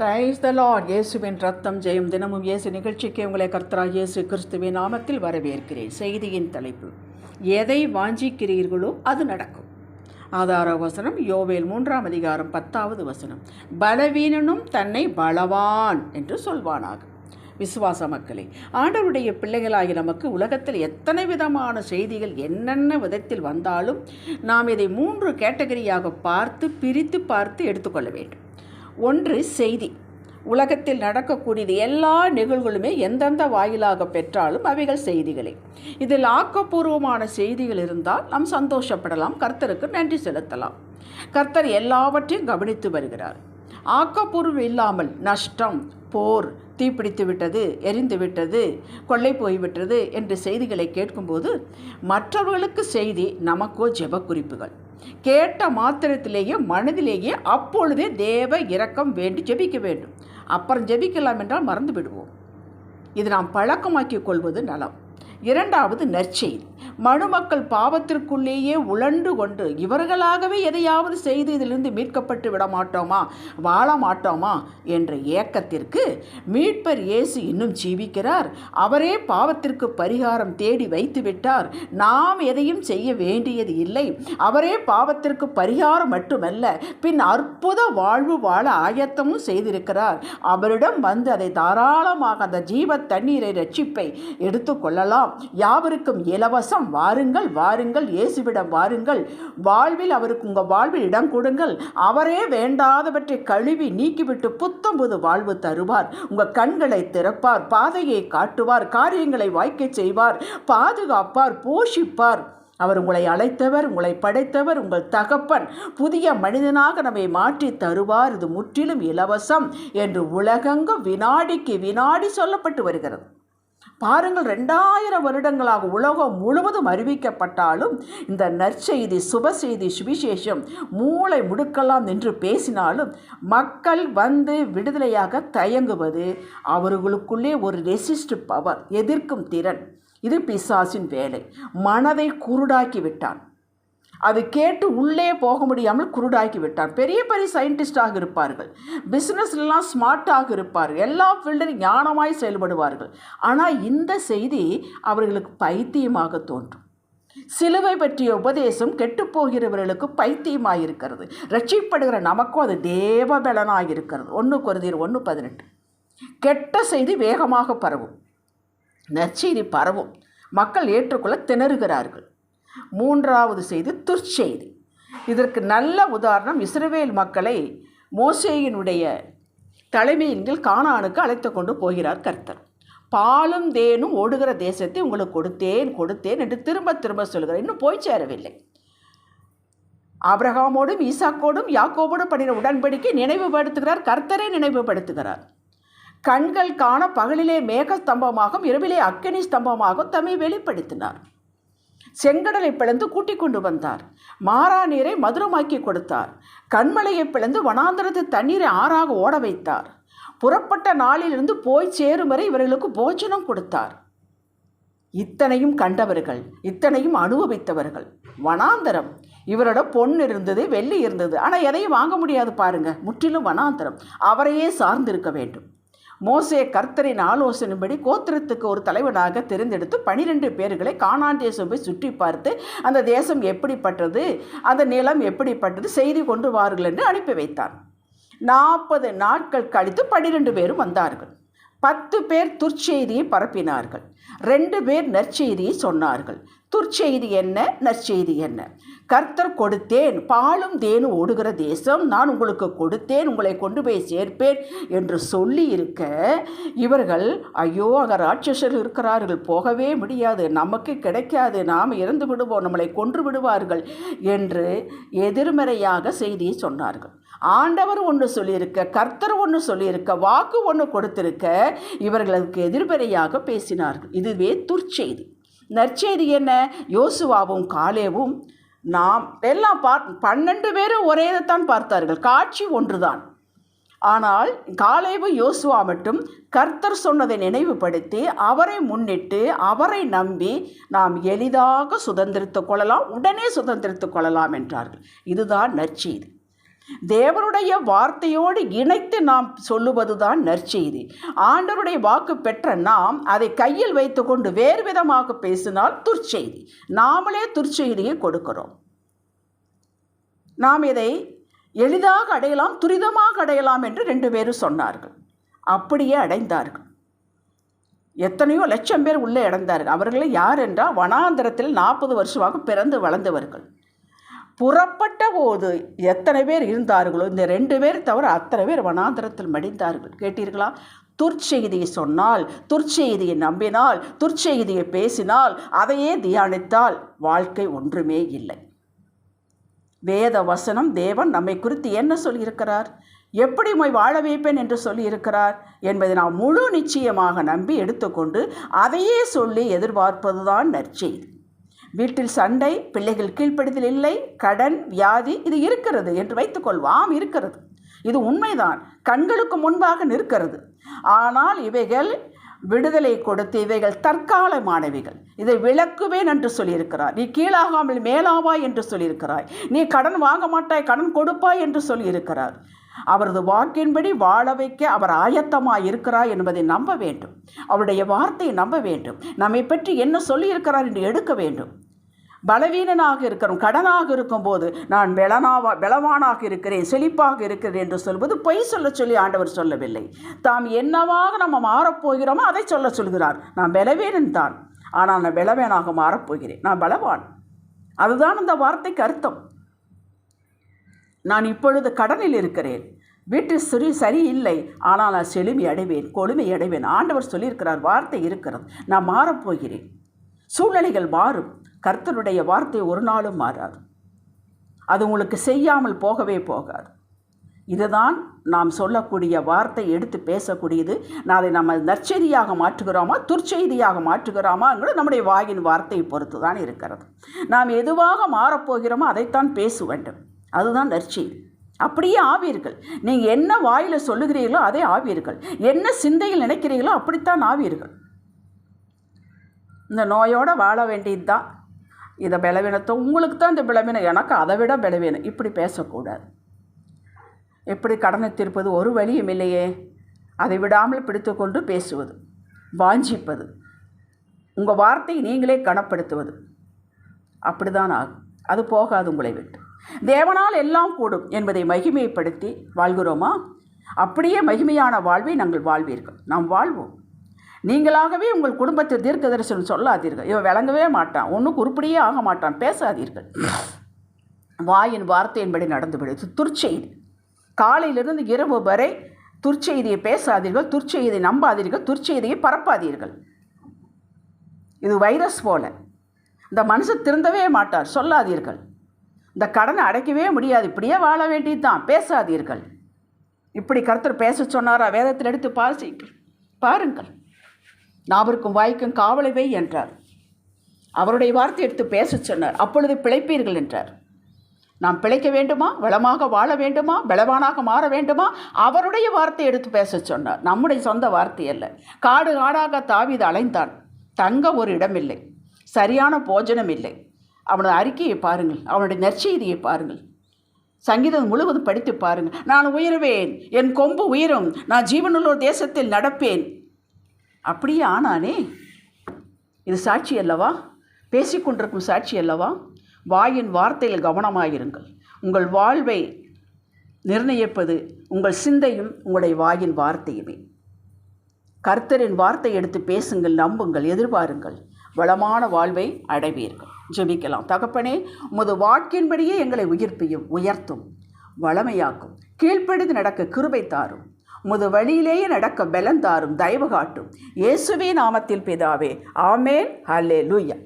Praise the Lord இயேசுவின் ரத்தம் ஜெயம் தினமும் இயேசு நிகழ்ச்சிக்கு உங்களை கர்த்தரா இயேசு கிறிஸ்துவின் நாமத்தில் வரவேற்கிறேன். செய்தியின் தலைப்பு எதை வாஞ்சிக்கிறீர்களோ அது நடக்கும். ஆதார வசனம் யோவேல் மூன்றாம் அதிகாரம் பத்தாவது வசனம். பலவீனனும் தன்னை பலவான் என்று சொல்வானாக. விசுவாச மக்களே ஆண்டவருடைய பிள்ளைகளாகி நமக்கு உலகத்தில் எத்தனை விதமான செய்திகள் என்னென்ன விதத்தில் வந்தாலும் நாம் இதை மூன்று கேட்டகரியாக பார்த்து பிரித்து பார்த்து எடுத்துக்கொள்ள வேண்டும். ஒன்று செய்தி. உலகத்தில் நடக்கக்கூடியது எல்லா நிகழ்வுகளுமே எந்தெந்த வாயிலாக பெற்றாலும் அவைகள் செய்திகளே. இதில் ஆக்கப்பூர்வமான செய்திகள் இருந்தால் நாம் சந்தோஷப்படலாம் கர்த்தருக்கு நன்றி செலுத்தலாம். கர்த்தர் எல்லாவற்றையும் கவனித்து வருகிறார். ஆக்கப்பூர்வம் இல்லாமல் நஷ்டம் போர் தீப்பிடித்து விட்டது எரிந்து விட்டது கொள்ளை போய்விட்டது என்ற செய்திகளை கேட்கும்போது மற்றவர்களுக்கு செய்தி நமக்கோ ஜெப குறிப்புகள் கேட்ட மாத்திரத்திலேயே மனதிலேயே அப்பொழுதே தேவ இரக்கம் வேண்டி ஜெபிக்க வேண்டும். அப்புறம் ஜெபிக்கலாம் என்றால் மறந்து விடுவோம். இது நாம் பழக்கமாக்கி கொள்வது நலம். இரண்டாவது நற்செய்தி. மனுமக்கள் பாவத்திற்குள்ளேயே உழண்டு கொண்டு இவர்களாகவே எதையாவது செய்து இதிலிருந்து மீட்கப்பட்டு விட மாட்டோமா வாழ மாட்டோமா என்ற ஏக்கத்திற்கு மீட்பர் இயேசு இன்னும் ஜீவிக்கிறார். அவரே பாவத்திற்கு பரிகாரம் தேடி வைத்துவிட்டார். நாம் எதையும் செய்ய வேண்டியது இல்லை. அவரே பாவத்திற்கு பரிகாரம் மட்டுமல்ல பின் அற்புத வாழ்வு வாழ ஆயத்தமும் செய்திருக்கிறார். அவரிடம் வந்து அதை தாராளமாக அந்த ஜீவ தண்ணீரை ரட்சிப்பை எடுத்துக்கொள்ளலாம் யாவருக்கும் இலவச வசம் வாருங்கள் வாருங்கள் இயேசுவிடம் வாருங்கள். வாழ்வில் அவருக்கு உங்கள் வாழ்வில் இடம் கொடுங்கள். அவரே வேண்டாதவற்றை கழுவி நீக்கிவிட்டு புத்தம் புது வாழ்வு தருவார். உங்கள் கண்களை திறப்பார் பாதையை காட்டுவார் காரியங்களை வாய்க்கச் செய்வார் பாதுகாப்பார் போஷிப்பார். அவர் உங்களை அழைத்தவர் உங்களை படைத்தவர் உங்கள் தகப்பன். புதிய மனிதனாக நம்மை மாற்றி தருவார். இது முற்றிலும் இலவசம் என்று உலகெங்கும் வினாடிக்கு வினாடி சொல்லப்பட்டு வருகிறது. பாருங்கள் ரெண்டாயிரம் வருடங்களாக உலகம் முழுவதும் அறிவிக்கப்பட்டாலும் இந்த நற்செய்தி சுப செய்தி சுவிசேஷம் மூளை முடுக்கலாம் என்று பேசினாலும் மக்கள் வந்து விடுதலையாக தயங்குவது அவர்களுக்குள்ளே ஒரு ரெசிஸ்ட் பவர் எதிர்க்கும் திறன். இது பிசாசின் வேலை. மனதை குருடாக்கி விட்டான். அது கேட்டு உள்ளே போக முடியாமல் குருடாக்கி விட்டார். பெரிய பெரிய சயின்டிஸ்டாக இருப்பார்கள். பிஸ்னஸ்லாம் ஸ்மார்ட்டாக இருப்பார்கள். எல்லா ஃபீல்டிலும் ஞானமாய் செயல்படுவார்கள். ஆனால் இந்த செய்தி அவர்களுக்கு பைத்தியமாக தோன்றும். சிலுவை பற்றிய உபதேசம் கெட்டுப்போகிறவர்களுக்கு பைத்தியமாக இருக்கிறது. ரட்சிப்படுகிற நமக்கும் அது தேவபலனாக இருக்கிறது. ஒன்று குருதீர் ஒன்று பதினெட்டு. கெட்ட செய்தி வேகமாக பரவும். நற்செய்தி பரவும். மக்கள் ஏற்றுக்கொள்ள திணறுகிறார்கள். மூன்றாவது செய்தி துர்ச்செய்தி. இதற்கு நல்ல உதாரணம் இஸ்ரவேல் மக்களை மோசேயினுடைய தலைமையின் கீழ் காணானுக்கு அழைத்து கொண்டு போகிறார் கர்த்தர். பாலும் தேனும் ஓடுகிற தேசத்தை உங்களுக்கு கொடுத்தேன் கொடுத்தேன் என்று திரும்ப திரும்ப சொல்கிறார். இன்னும் போய் சேரவில்லை. ஆபிரகாமோடும் ஈசாக்கோடும் யாக்கோபோடும் பண்ணின உடன்படிக்கை நினைவுபடுத்துகிறார். கர்த்தரை நினைவுபடுத்துகிறார். கண்கள் காண பகலிலே மேக ஸ்தம்பமாகவும் இரவிலே அக்கினி ஸ்தம்பமாகவும் தம்மை வெளிப்படுத்தினார். செங்கடலை பிளந்து கூட்டிக் கொண்டு வந்தார். மாறா நீரை மதுரமாக்கி கொடுத்தார். கண்மலையை பிளந்து வனாந்தரத்து தண்ணீரை ஆறாக ஓட வைத்தார். புறப்பட்ட நாளிலிருந்து போய் சேரும் வரை இவர்களுக்கு போஜனம் கொடுத்தார். இத்தனையும் கண்டவர்கள் இத்தனையும் அனுபவித்தவர்கள். வனாந்தரம். இவரோட பொண்ணு இருந்தது வெள்ளி இருந்தது. ஆனால் எதையும் வாங்க முடியாது பாருங்க. முற்றிலும் வனாந்தரம். அவரையே சார்ந்திருக்க வேண்டும். மோசே கர்த்தரின் ஆலோசனைப்படி கோத்திரத்துக்கு ஒரு தலைவனாக தெரிந்தெடுத்து பனிரெண்டு பேர்களை காணான் தேசம் போய் சுற்றி பார்த்து அந்த தேசம் எப்படிப்பட்டது அந்த நிலம் எப்படிப்பட்டது செய்தி கொண்டு வாருங்கள் என்று அனுப்பி வைத்தார் நாற்பது நாட்கள் கழித்து பனிரெண்டு பேரும் வந்தார்கள். பத்து பேர் துர்ச்செய்தியை பரப்பினார்கள். ரெண்டு பேர் நற்செய்தியை சொன்னார்கள். துர்ச்செய்தி என்ன? நற்செய்தி என்ன? கர்த்தர் கொடுத்தேன். பாலும் தேனும் ஓடுகிற தேசம். நான் உங்களுக்கு கொடுத்தேன். உங்களை கொண்டு போய் சேர்ப்பேன் என்று சொல்லி இருக்க இவர்கள் ஐயோ அங்கே ராட்சசர்கள் இருக்கிறார்கள். போகவே முடியாது. நமக்கு கிடைக்காது. நாம் இறந்து விடுவோம். நம்மளை கொன்று விடுவார்கள் என்று எதிர்மறையாக செய்தியை சொன்னார்கள். ஆண்டவர் ஒன்று சொல்லியிருக்க கர்த்தர் ஒன்று சொல்லியிருக்க வாக்கு ஒன்று கொடுத்திருக்க இவர்களுக்கு எதிர்மறையாக பேசினார்கள். இதுவே துர்ச்செய்தி. நற்செய்தி என்ன? யோசுவாவும் காலேவும் நாம் எல்லாம் பா பன்னெண்டு பேரும் ஒரே தான் பார்த்தார்கள். காட்சி ஒன்றுதான். ஆனால் காலேவு யோசுவா மட்டும் கர்த்தர் சொன்னதை நினைவுபடுத்தி அவரை முன்னிட்டு அவரை நம்பி நாம் எளிதாக சுதந்திரித்துக் கொள்ளலாம் உடனே சுதந்திரித்துக் கொள்ளலாம் என்றார்கள். இதுதான் நற்செய்தி. தேவனுடைய வார்த்தையோடு இணைத்து நாம் சொல்லுவதுதான் நற்செய்தி. ஆண்டவருடைய வாக்கு பெற்ற நாம் அதை கையில் வைத்துக்கொண்டு வேறு விதமாக பேசினால் துர்ச்செய்தி. நாமளே துர்ச்செய்தியை கொடுக்கிறோம். நாம் இதை எளிதாக அடையலாம் துரிதமாக அடையலாம் என்று ரெண்டு பேரும் சொன்னார்கள். அப்படியே அடைந்தார்கள். எத்தனையோ லட்சம் பேர் உள்ளே அடைந்தார்கள். அவர்களை யார் என்றால் வனாந்தரத்தில் நாற்பது வருஷமாக பிறந்து வளர்ந்தவர்கள். புறப்பட்ட போது எத்தனை பேர் இருந்தார்களோ இந்த ரெண்டு பேர் தவிர அத்தனை பேர் வனாந்தரத்தில் மடிந்தார்கள். கேட்டீர்களா? துர்ச்செய்தியை சொன்னால் துர்ச்செய்தியை நம்பினால் துர்ச்செய்தியை பேசினால் அதையே தியானித்தால் வாழ்க்கை ஒன்றுமே இல்லை. வேத வசனம் தேவன் நம்மை குறித்து என்ன சொல்லியிருக்கிறார்? எப்படி மொய் வாழ வைப்பேன் என்று சொல்லியிருக்கிறார்? என்பதை நாம் முழு நிச்சயமாக நம்பி எடுத்துக்கொண்டு அதையே சொல்லி எதிர்பார்ப்பதுதான் நற்செய்தி. வீட்டில் சண்டை பிள்ளைகள் கீழ்ப்படுதல் இல்லை கடன் வியாதி இது இருக்கிறது என்று வைத்துக்கொள்வாம் இருக்கிறது. இது உண்மைதான். கண்களுக்கு முன்பாக நிற்கிறது. ஆனால் இவைகள் விடுதலை கொடுத்து இவைகள் தற்கால மாணவிகள். இதை விளக்குவேன் என்று சொல்லியிருக்கிறார். நீ கீழாகாமல் மேலாவாய் என்று சொல்லியிருக்கிறாய். நீ கடன் வாங்க மாட்டாய் கடன் கொடுப்பாய் என்று சொல்லியிருக்கிறார். அவரது வாக்கின்படி வாழ வைக்க அவர் ஆயத்தமாக இருக்கிறார் என்பதை நம்ப வேண்டும். அவருடைய வார்த்தையை நம்ப வேண்டும். நம்மை பற்றி என்ன சொல்லியிருக்கிறார் என்று எடுக்க வேண்டும். பலவீனனாக இருக்கிறோம் கடனாக இருக்கும்போது நான் பலனாவா பலவானாக இருக்கிறேன் செழிப்பாக இருக்கிறேன் என்று சொல்வது பொய் சொல்ல சொல்லி ஆண்டவர் சொல்லவில்லை. தாம் என்னவாக நம்ம மாறப்போகிறோமோ அதை சொல்ல சொல்கிறார். நான் பலவீனன் தான். ஆனால் நான் பலவேனாக மாறப்போகிறேன் நான் பலவான். அதுதான் அந்த வார்த்தைக்கு அர்த்தம். நான் இப்பொழுது கடனில் இருக்கிறேன். வீட்டில் சிறு சரியில்லை. ஆனால் நான் செழுமை அடைவேன் கொழுமை அடைவேன். ஆண்டவர் சொல்லியிருக்கிறார் வார்த்தை இருக்கிறது. நான் மாறப்போகிறேன் சூழ்நிலைகள் மாறும். கர்த்தருடைய வார்த்தை ஒரு நாளும் மாறாது. அது உங்களுக்கு செய்யாமல் போகவே போகாது. இதுதான் நாம் சொல்லக்கூடிய வார்த்தை எடுத்து பேசக்கூடியது. நான் அதை நம்ம நற்செய்தியாக மாற்றுகிறோமா துர்ச்செய்தியாக மாற்றுகிறோமாங்கிறது நம்முடைய வாயின் வார்த்தையை பொறுத்து தான் இருக்கிறது. நாம் எதுவாக மாறப்போகிறோமோ அதைத்தான் பேச வேண்டும். அதுதான் நற்செய்தி அப்படியே ஆவீர்கள். நீங்கள் என்ன வாயில் சொல்லுகிறீர்களோ அதே ஆவீர்கள். என்ன சிந்தையில் நினைக்கிறீர்களோ அப்படித்தான் ஆவீர்கள். இந்த நோயோடு வாழ வேண்டியது தான் இதை பலவீனத்தை உங்களுக்கு தான் இந்த பலவீனம். எனக்கு அதை விட பலவீனம். இப்படி பேசக்கூடாது. எப்படி கடனை தீர்ப்பது ஒரு வழியும் இல்லையே. அதை விடாமல் பிடித்துக்கொண்டு பேசுவது. வாஞ்சிப்பது. உங்கள் வார்த்தையை நீங்களே கனப்படுத்துவது. அப்படிதான் ஆகும். அது போகாது உங்களை விட்டு. தேவனால் எல்லாம் கூடும் என்பதை மகிமைப்படுத்தி வாழ்கிறோமா? அப்படியே மகிமையான வாழ்வை நாங்கள் வாழ்வீர்கள். நாம் வாழ்வோம். நீங்களாகவே உங்கள் குடும்பத்தை தீர்க்க தரிசனம் சொல்லாதீர்கள். இவன் விளங்கவே மாட்டான். ஒன்றும் உருப்படியே ஆக மாட்டான். பேசாதீர்கள். வாயின் வார்த்தையின்படி நடந்துவிடுது துர்ச்செய்தி. காலையிலிருந்து இரவு வரை துர்ச்செய்தியை பேசாதீர்கள். துர்ச்செய்தியை நம்பாதீர்கள். துர்ச்செய்தியை பரப்பாதீர்கள். இது வைரஸ் போல. இந்த மனுஷன் திருந்தவே மாட்டார். சொல்லாதீர்கள். இந்த கடனை அடைக்கவே முடியாது. இப்படியே வாழ வேண்டியது தான் பேசாதீர்கள். இப்படி கருத்தர் பேச சொன்னாரா? வேதத்தில் எடுத்து பாசிங்கள் பாருங்கள். நாவிற்கும் வாய்க்கும் காவலை என்றார். அவருடைய வார்த்தை எடுத்து பேச சொன்னார். அப்பொழுது பிழைப்பீர்கள் என்றார். நாம் பிழைக்க வேண்டுமா? வளமாக வாழ வேண்டுமா? பலவானாக மாற வேண்டுமா? அவருடைய வார்த்தை எடுத்து பேச சொன்னார். நம்முடைய சொந்த வார்த்தை அல்ல. காடு காடாக தாவிது அலைந்தான். தங்க ஒரு இடமில்லை. சரியான போஜனம் இல்லை. அவனது அறிக்கையை பாருங்கள் அவனுடைய நற்செய்தியை பாருங்கள். சங்கீதம் முழுவதும் படித்து பாருங்கள். நான் உயருவேன் என் கொம்பு உயரும் நான் ஜீவனுள்ளோர் தேசத்தில் நடப்பேன். அப்படியே ஆனானே. இது சாட்சி அல்லவா? பேசிக்கொண்டிருக்கும் சாட்சி அல்லவா? வாயின் வார்த்தையில் கவனமாயிருங்கள். உங்கள் வாழ்வை நிர்ணயிப்பது உங்கள் சிந்தையும் உங்களுடைய வாயின் வார்த்தையுமே. கர்த்தரின் வார்த்தை எடுத்து பேசுங்கள் நம்புங்கள் எதிர்பாருங்கள். வளமான வாழ்வை அடைவீர்கள். ஜெபிக்கலாம். தகப்பனே உமது வாக்கின்படியே எங்களை உயிர்ப்பியும் உயர்த்தும் வளமையாக்கும் கீழ்ப்படிந்து நடக்க கிருபை தாரும் உமது வழியிலேயே நடக்க பலன் தாரும் தயவு காட்டும். இயேசுவே நாமத்தில் பிதாவே ஆமேன் ஹல்லே லூயா